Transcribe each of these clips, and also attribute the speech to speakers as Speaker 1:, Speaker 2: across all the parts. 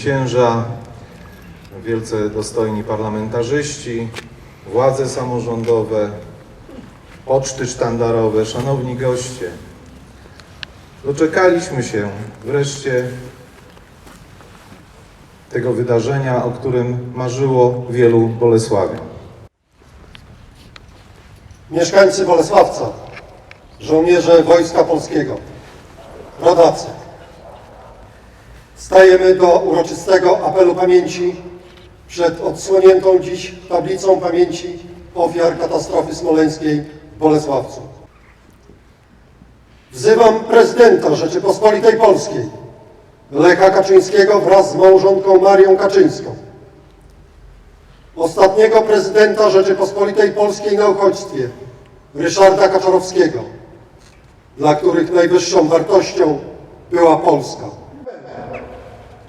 Speaker 1: księża, wielce dostojni parlamentarzyści, władze samorządowe, poczty sztandarowe, szanowni goście. Doczekaliśmy się wreszcie tego wydarzenia, o którym marzyło wielu Bolesławian.
Speaker 2: Mieszkańcy Bolesławca, żołnierze Wojska Polskiego, rodacy. Stajemy do uroczystego apelu pamięci przed odsłoniętą dziś tablicą pamięci ofiar katastrofy smoleńskiej w Bolesławcu. Wzywam prezydenta Rzeczypospolitej Polskiej, Lecha Kaczyńskiego wraz z małżonką Marią Kaczyńską, ostatniego prezydenta Rzeczypospolitej Polskiej na uchodźstwie, Ryszarda Kaczorowskiego, dla których najwyższą wartością była Polska.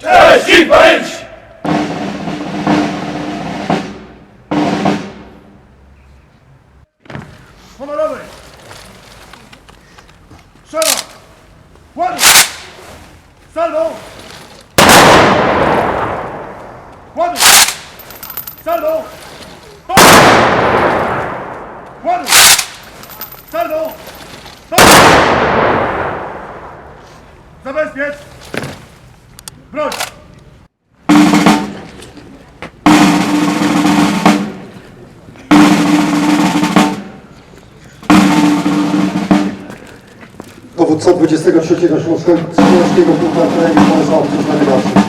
Speaker 3: Cześć i pamięć! Honorowy! Strzela! Ładuj! Saldo! Ładuj! Stop! Ładuj! Stop! Zabezpiecz! Broń!
Speaker 2: Dowódca 23 Śląskiego Pułku Artylerii Bolesławcu z nawigacji.